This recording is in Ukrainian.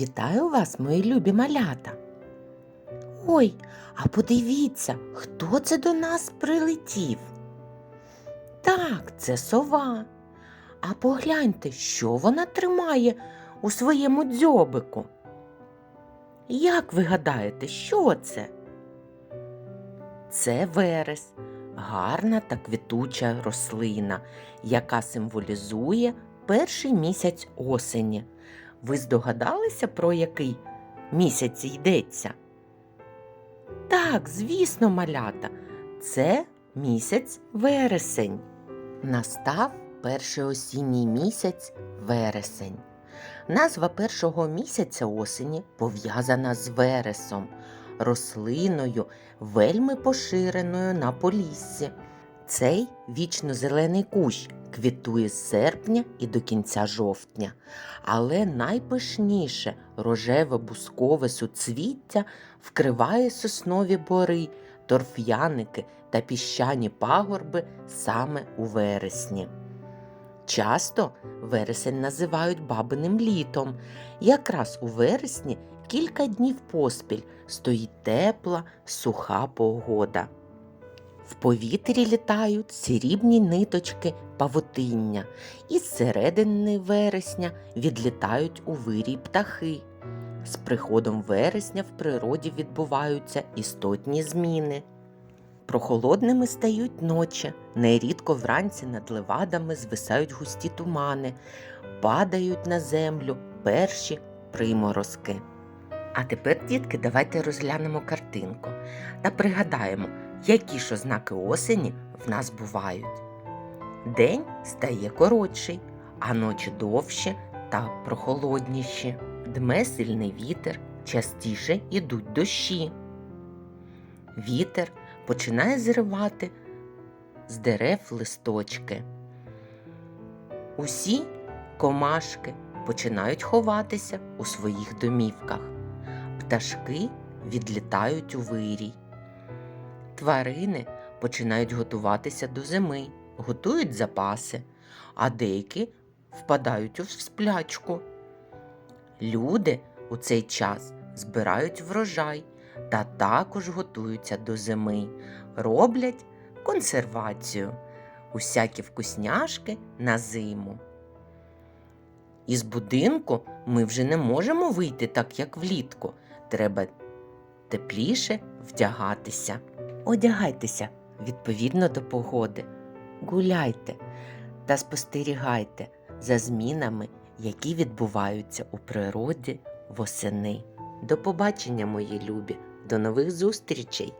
Вітаю вас, мої любі малята. Ой, а подивіться, хто це до нас прилетів? Так, це сова. А погляньте, що вона тримає у своєму дзьобику. Як ви гадаєте, що це? Це верес, гарна та квітуча рослина, яка символізує перший місяць осені. Ви здогадалися, про який місяць йдеться? Так, звісно, малята, це місяць вересень. Настав перший осінній місяць вересень. Назва першого місяця осені пов'язана з вересом, рослиною, вельми поширеною на поліссі. Цей вічно-зелений кущ квітує з серпня і до кінця жовтня, але найпишніше рожеве бускове суцвіття вкриває соснові бори, торф'яники та піщані пагорби саме у вересні. Часто вересень називають бабиним літом. Якраз у вересні кілька днів поспіль стоїть тепла, суха погода. В повітрі літають срібні ниточки павутиння, і з середини вересня відлітають у вирій птахи. З приходом вересня в природі відбуваються істотні зміни. Прохолодними стають ночі, нерідко вранці над левадами звисають густі тумани, падають на землю перші приморозки. А тепер, дітки, давайте розглянемо картинку та пригадаємо, які ж ознаки осені в нас бувають. День стає коротший, а ночі довші та прохолодніші. Дме сильний вітер, частіше йдуть дощі. Вітер починає зривати з дерев листочки. Усі комашки починають ховатися у своїх домівках. Пташки відлітають у вирій. Тварини починають готуватися до зими, готують запаси, а деякі впадають у сплячку. Люди у цей час збирають врожай та також готуються до зими, роблять консервацію, усякі вкусняшки на зиму. Із будинку ми вже не можемо вийти так, як влітку. Треба тепліше вдягатися. Одягайтеся відповідно до погоди, гуляйте та спостерігайте за змінами, які відбуваються у природі восени. До побачення, мої любі, до нових зустрічей!